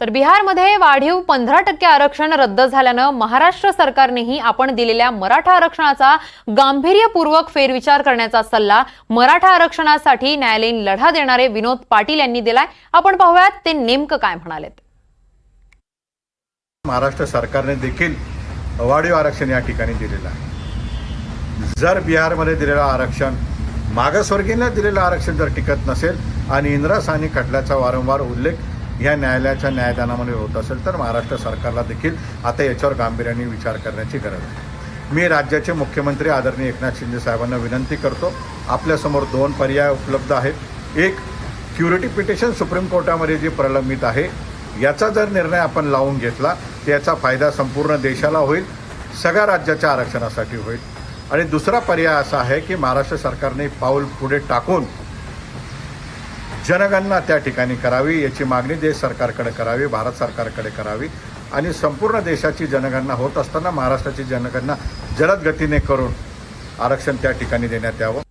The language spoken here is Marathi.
तर बिहारमध्ये वाढीव पंधरा टक्के आरक्षण रद्द झाल्यानं महाराष्ट्र सरकारनेही आपण दिलेल्या मराठा आरक्षणाचा गांभीर्यपूर्वक फेरविचार करण्याचा सल्ला मराठा आरक्षणासाठी न्यायालयीन लढा देणारे विनोद पाटील यांनी दिलाय. आपण पाहूयात ते नेमकं काय म्हणालेत. महाराष्ट्र सरकारने देखील वाढीव आरक्षण या ठिकाणी दिलेलं आहे. जर बिहारमध्ये दिलेलं आरक्षण मागासवर्गीयांना दिलेलं आरक्षण जर टिकत नसेल आणि इंदिरा साहनी खटल्याचा वारंवार उल्लेख ह्या न्यायालयाच्या न्यायदानामध्ये होत असेल तर महाराष्ट्र सरकारला देखील आता याच्यावर गांभीर्याने विचार करण्याची गरज आहे. मी राज्याचे मुख्यमंत्री आदरणीय एकनाथ शिंदे साहेबांना विनंती करतो आपल्यासमोर दोन पर्याय उपलब्ध आहेत. एक क्युरिटी पिटिशन सुप्रीम कोर्टामध्ये जी प्रलंबित आहे याचा जर निर्णय आपण लावून घेतला तर याचा फायदा संपूर्ण देशाला होईल सगळ्या राज्याच्या आरक्षणासाठी होईल. आणि दुसरा पर्याय असा आहे की महाराष्ट्र सरकारने पाऊल पुढे टाकून जनगणना त्या ठिकाणी करावी याची मागणी देश सरकारकडे करावी भारत सरकारकडे करावी. आणि संपूर्ण देशाची जनगणना होत असताना महाराष्ट्राची जनगणना जलद गतीने करून आरक्षण त्या ठिकाणी देण्यात यावं.